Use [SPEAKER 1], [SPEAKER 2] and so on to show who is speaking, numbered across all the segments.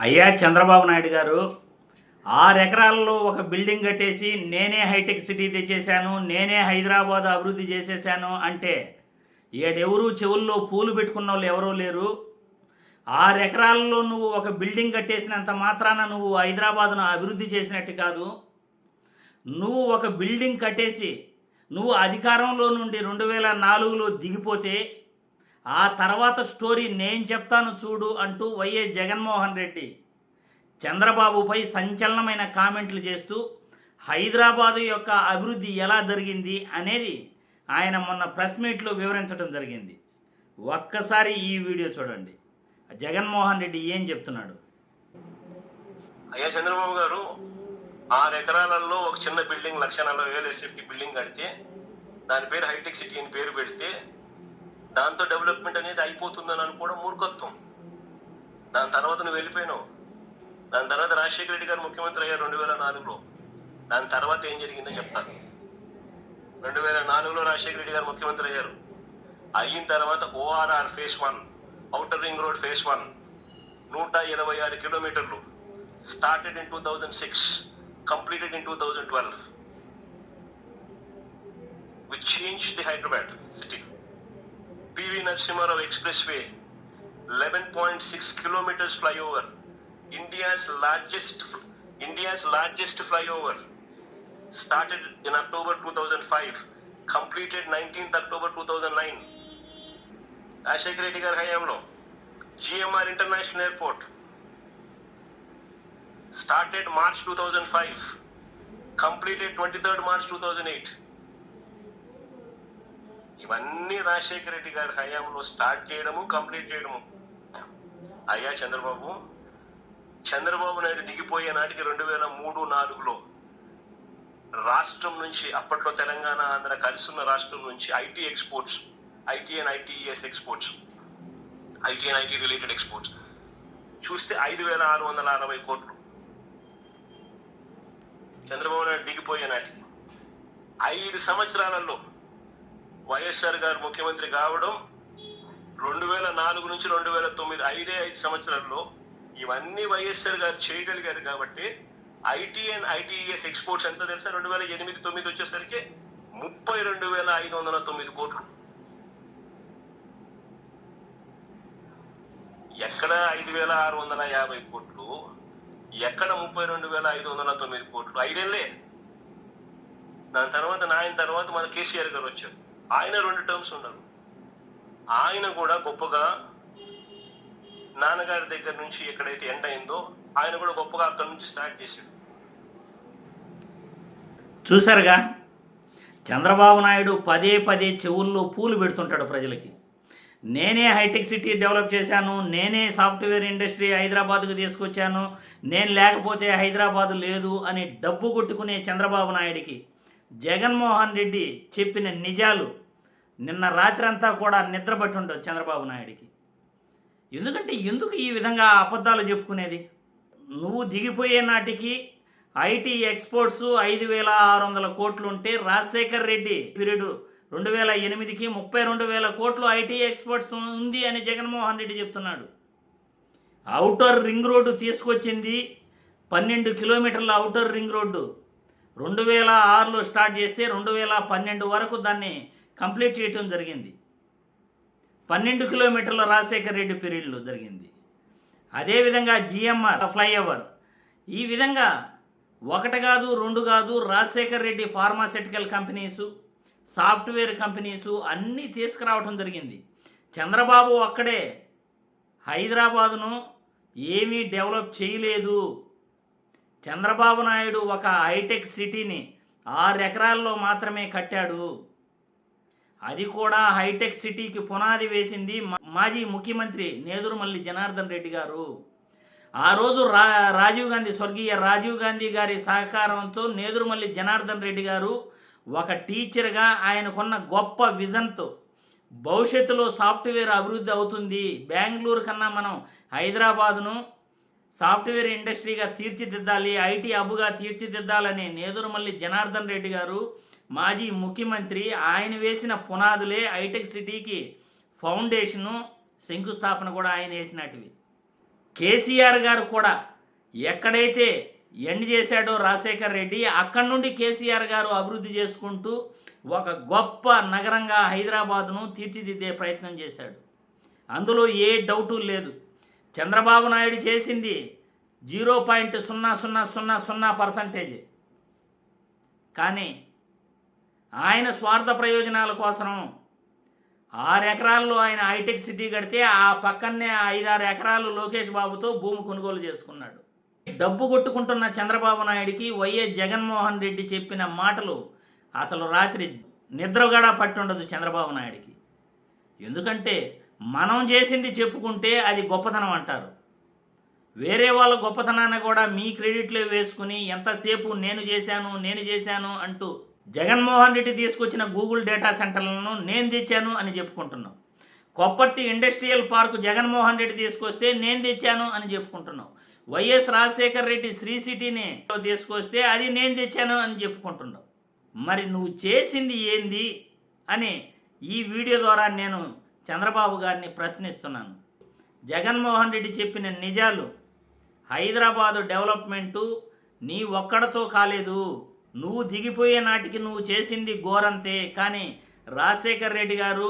[SPEAKER 1] అయ్యా చంద్రబాబు నాయుడు గారు ఆరు ఎకరాల్లో ఒక బిల్డింగ్ కట్టేసి నేనే హైటెక్ సిటీ తెచ్చేశాను నేనే హైదరాబాద్ అభివృద్ధి చేసేసాను అంటే ఏడెవరూ చెవుల్లో పూలు పెట్టుకున్న వాళ్ళు ఎవరూ లేరు. ఆరు ఎకరాల్లో నువ్వు ఒక బిల్డింగ్ కట్టేసినంత మాత్రాన నువ్వు హైదరాబాద్ను అభివృద్ధి చేసినట్టు కాదు. నువ్వు ఒక బిల్డింగ్ కట్టేసి నువ్వు అధికారంలో నుండి రెండు వేల నాలుగులో దిగిపోతే ఆ తర్వాత స్టోరీ నేను చెప్తాను చూడు అంటూ వైఎస్ జగన్మోహన్ రెడ్డి చంద్రబాబుపై సంచలనమైన కామెంట్లు చేస్తూ హైదరాబాదు యొక్క అభివృద్ధి ఎలా జరిగింది అనేది ఆయన మొన్న ప్రెస్ మీట్లో వివరించడం జరిగింది. ఒక్కసారి ఈ వీడియో చూడండి. జగన్మోహన్ రెడ్డి ఏం చెప్తున్నాడు?
[SPEAKER 2] అయ్యా చంద్రబాబు గారు ఆరు ఎకరాలలో ఒక చిన్న బిల్డింగ్ లక్ష నలభై వేలు ఎస్ఎఫ్టీ బిల్డింగ్ కడితే దాని పేరు హైటెక్ సిటీ అని పేరు పెడితే దాంతో డెవలప్మెంట్ అనేది అయిపోతుందని అనుకోవడం మూర్ఖత్వం. దాని తర్వాత నువ్వు వెళ్ళిపోయినావు. దాని తర్వాత రాజశేఖర రెడ్డి గారు ముఖ్యమంత్రి అయ్యారు రెండు వేల నాలుగులో. దాని తర్వాత ఏం జరిగిందో చెప్తాను రెండు వేల నాలుగులో రాజశేఖర రెడ్డి గారు ముఖ్యమంత్రి అయ్యారు. అయిన తర్వాత ORR phase one outer ring road phase one నూట ఇరవై ఆరు కిలోమీటర్లు started in two thousand six completed in two thousand twelve which change the Hyderabad city PV Narasimhara Expressway, 11.6 kilometers flyover, India's largest India's largest flyover, started in October 2005, completed 19th October 2009. आशय क्रिएटिकर है हम GMR International Airport started March 2005, completed 23rd March 2008. ఇవన్నీ రాజశేఖర రెడ్డి గారి హయాంలో start చేయడము complete చేయడము. అయ్యా చంద్రబాబు చంద్రబాబు నాయుడు దిగిపోయే నాటికి రెండు వేల మూడు నాలుగులో రాష్ట్రం నుంచి అప్పట్లో తెలంగాణ ఆంధ్ర కలిసి ఉన్న రాష్ట్రం నుంచి IT exports IT and ITS exports IT and IT related exports చూస్తే ఐదు వేల ఆరు వందల అరవై కోట్లు. చంద్రబాబు నాయుడు దిగిపోయే నాటికి. ఐదు సంవత్సరాలలో వైఎస్ఆర్ గారు ముఖ్యమంత్రి కావడం రెండు వేల నాలుగు నుంచి రెండు వేల తొమ్మిది ఐదే ఐదు సంవత్సరాల్లో ఇవన్నీ వైఎస్ఆర్ గారు చేయగలిగారు కాబట్టి ఐటీ అండ్ ఐటీఎస్ ఎక్స్పోర్ట్స్ ఎంత తెలుసా? రెండు వేల ఎనిమిది తొమ్మిది వచ్చేసరికి ముప్పై రెండు వేల ఐదు వందల తొమ్మిది కోట్లు. ఎక్కడ ఐదు వేల ఆరు వందల యాభై కోట్లు? ఎక్కడ ముప్పై రెండు వేల ఐదు వందల తొమ్మిది కోట్లు? ఐదేళ్ళే దాని తర్వాత నాయన తర్వాత మన కేసీఆర్ గారు వచ్చారు. ఆయన రెండు టర్మ్స్ ఉన్నారు. ఆయన కూడా గొప్పగా నాన్నగారి దగ్గర నుంచి ఎక్కడైతే ఎండ్ అయిందో ఆయన కూడా గొప్పగా అక్కడి నుంచి స్టార్ట్ చేశాడు.
[SPEAKER 1] చూసారుగా చంద్రబాబు నాయుడు పదే పదే చెవుల్లో పూలు పెడుతుంటాడు ప్రజలకి. నేనే హైటెక్ సిటీ డెవలప్ చేశాను నేనే సాఫ్ట్వేర్ ఇండస్ట్రీ హైదరాబాద్కు తీసుకొచ్చాను నేను లేకపోతే హైదరాబాద్ లేదు అని డబ్బు కొట్టుకునే చంద్రబాబు నాయుడికి జగన్మోహన్ రెడ్డి చెప్పిన నిజాలు నిన్న రాత్రంతా కూడా నిద్రపట్టి ఉండవు చంద్రబాబు నాయుడికి. ఎందుకంటే ఎందుకు ఈ విధంగా అబద్ధాలు చెప్పుకునేది? నువ్వు దిగిపోయే నాటికి ఐటీ ఎక్స్పోర్ట్స్ ఐదు వేల ఆరు వందల కోట్లు ఉంటే రాజశేఖర్ రెడ్డి పీరియడ్ రెండు వేల ఎనిమిదికి ముప్పై రెండు వేల కోట్లు ఐటీ ఎక్స్పోర్ట్స్ ఉంది అని జగన్మోహన్ రెడ్డి చెప్తున్నాడు. అవుటర్ రింగ్ రోడ్డు తీసుకొచ్చింది పన్నెండు కిలోమీటర్ల అవుటర్ రింగ్ రోడ్డు. రెండు వేల ఆరులో స్టార్ట్ చేస్తే రెండు వేల పన్నెండు వరకు దాన్ని కంప్లీట్ చేయటం జరిగింది. పన్నెండు కిలోమీటర్ల రాజశేఖర్ రెడ్డి పీరియడ్లో జరిగింది. అదేవిధంగా జిఎంఆర్ ఫ్లైఓవర్. ఈ విధంగా ఒకటి కాదు రెండు కాదు Rajasekhar Reddy pharmaceutical companies software companies అన్నీ తీసుకురావటం జరిగింది. చంద్రబాబు అక్కడే హైదరాబాదును ఏమీ డెవలప్ చేయలేదు. చంద్రబాబు నాయుడు ఒక హైటెక్ సిటీని ఆరు ఎకరాల్లో మాత్రమే కట్టాడు. అది కూడా హైటెక్ సిటీకి పునాది వేసింది మాజీ ముఖ్యమంత్రి నేదురుమల్లి జనార్దన్ రెడ్డి గారు. ఆ రోజు రా రాజీవ్ గాంధీ స్వర్గీయ రాజీవ్ గాంధీ గారి సహకారంతో నేదురుమల్లి జనార్దన్ రెడ్డి గారు ఒక టీచర్గా ఆయనకున్న గొప్ప విజన్తో భవిష్యత్తులో సాఫ్ట్వేర్ అభివృద్ధి అవుతుంది. బెంగళూరు కన్నా మనం హైదరాబాదును సాఫ్ట్వేర్ ఇండస్ట్రీగా తీర్చిదిద్దాలి ఐటీ హబ్గా తీర్చిదిద్దాలని నేదురుమల్లి జనార్దన్ రెడ్డి గారు మాజీ ముఖ్యమంత్రి ఆయన వేసిన పునాదులే హైటెక్ సిటీకి ఫౌండేషను శంకుస్థాపన కూడా ఆయన వేసినటివి. కేసీఆర్ గారు కూడా ఎక్కడైతే ఎండ్ చేశాడో రాజశేఖర్ రెడ్డి అక్కడి నుండి కేసీఆర్ గారు అభివృద్ధి చేసుకుంటూ ఒక గొప్ప నగరంగా హైదరాబాదును తీర్చిదిద్దే ప్రయత్నం చేశాడు. అందులో ఏ డౌటు లేదు. చంద్రబాబు నాయుడు చేసింది జీరో పాయింట్ సున్నా సున్నా సున్నా సున్నా పర్సంటేజ్. కానీ ఆయన స్వార్థ ప్రయోజనాల కోసం ఆరు ఎకరాల్లో ఆయన హైటెక్ సిటీ కడితే ఆ పక్కనే ఐదారు ఎకరాలు లోకేష్ బాబుతో భూమి కొనుగోలు చేసుకున్నాడు. డబ్బు కొట్టుకుంటున్న చంద్రబాబు నాయుడికి వైఎస్ జగన్మోహన్ రెడ్డి చెప్పిన మాటలు అసలు రాత్రి నిద్రగడ పట్టుండదు చంద్రబాబు నాయుడికి. ఎందుకంటే మనం చేసింది చెప్పుకుంటే అది గొప్పతనం అంటారు. వేరే వాళ్ళ గొప్పతనాన్ని కూడా మీ క్రెడిట్లో వేసుకుని ఎంతసేపు నేను చేశాను నేను చేశాను అంటూ జగన్మోహన్ రెడ్డి తీసుకొచ్చిన గూగుల్ డేటా సెంటర్లను నేను తెచ్చాను అని చెప్పుకుంటున్నాం. కొప్పర్తి ఇండస్ట్రియల్ పార్క్ జగన్మోహన్ రెడ్డి తీసుకొస్తే నేను తెచ్చాను అని చెప్పుకుంటున్నాం. వైఎస్ రాజశేఖర్ రెడ్డి శ్రీ సిటీని తీసుకొస్తే అది నేను తెచ్చాను అని చెప్పుకుంటున్నావు మరి నువ్వు చేసింది ఏంది? అని ఈ వీడియో ద్వారా నేను చంద్రబాబు గారిని ప్రశ్నిస్తున్నాను. జగన్మోహన్ రెడ్డి చెప్పిన నిజాలు హైదరాబాదు డెవలప్మెంటు నీ ఒక్కడతో కాలేదు. నువ్వు దిగిపోయే నాటికి నువ్వు చేసింది ఘోరంతే. కానీ రాజశేఖర్ రెడ్డి గారు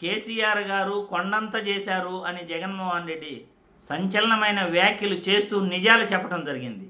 [SPEAKER 1] కేసీఆర్ గారు కొండంత చేశారు అని జగన్మోహన్ రెడ్డి సంచలనమైన వ్యాఖ్యలు చేస్తూ నిజాలు చెప్పడం జరిగింది.